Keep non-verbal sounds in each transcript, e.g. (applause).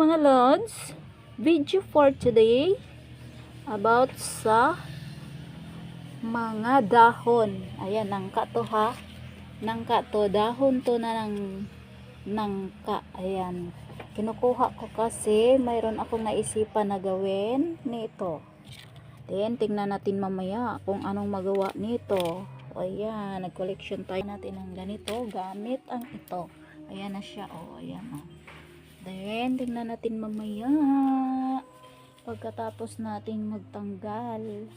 Mga lods! Video for today about sa mga dahon. Ayan, nangka to ha. Nangka to. Dahon to na ng nangka. Ayan. Kinukuha ko kasi mayroon akong naisipan na gawin nito. Then, tingnan natin mamaya kung anong magawa nito. Ayan, nag-collection tayo natin ng ganito gamit ang ito. Ayan na siya. Oh, ayan oh. Then, tingnan natin mamaya. Pagkatapos nating magtanggal.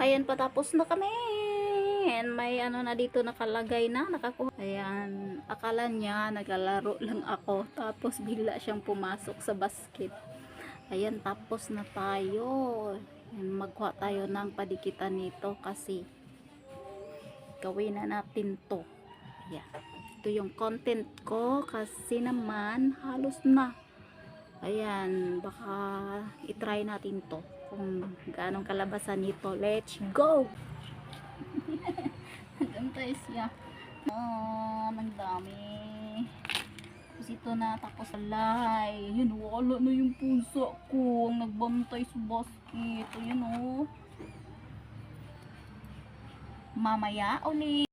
Ayan, patapos na kami. And may ano na dito nakalagay na, nakakuha. Ayan, akala niya naglalaro lang ako. Tapos bigla siyang pumasok sa basket. Ayan, tapos na tayo. Ayan, magkuha tayo ng padikitan nito kasi gawin na natin to. Ayan. Ito yung content ko kasi naman halos na. Ayan, baka itry natin to kung gaano kalabasan nito. Let's go! (laughs) Hanggang tayo siya. Ah, ang dami. Tapos ito na, tapos alay. Yun, wala na yung puso ko. Ang nagbantay sa basket. Ayan o. Mamaya ulit.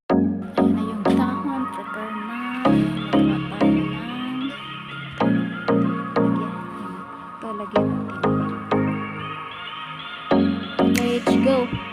way to go.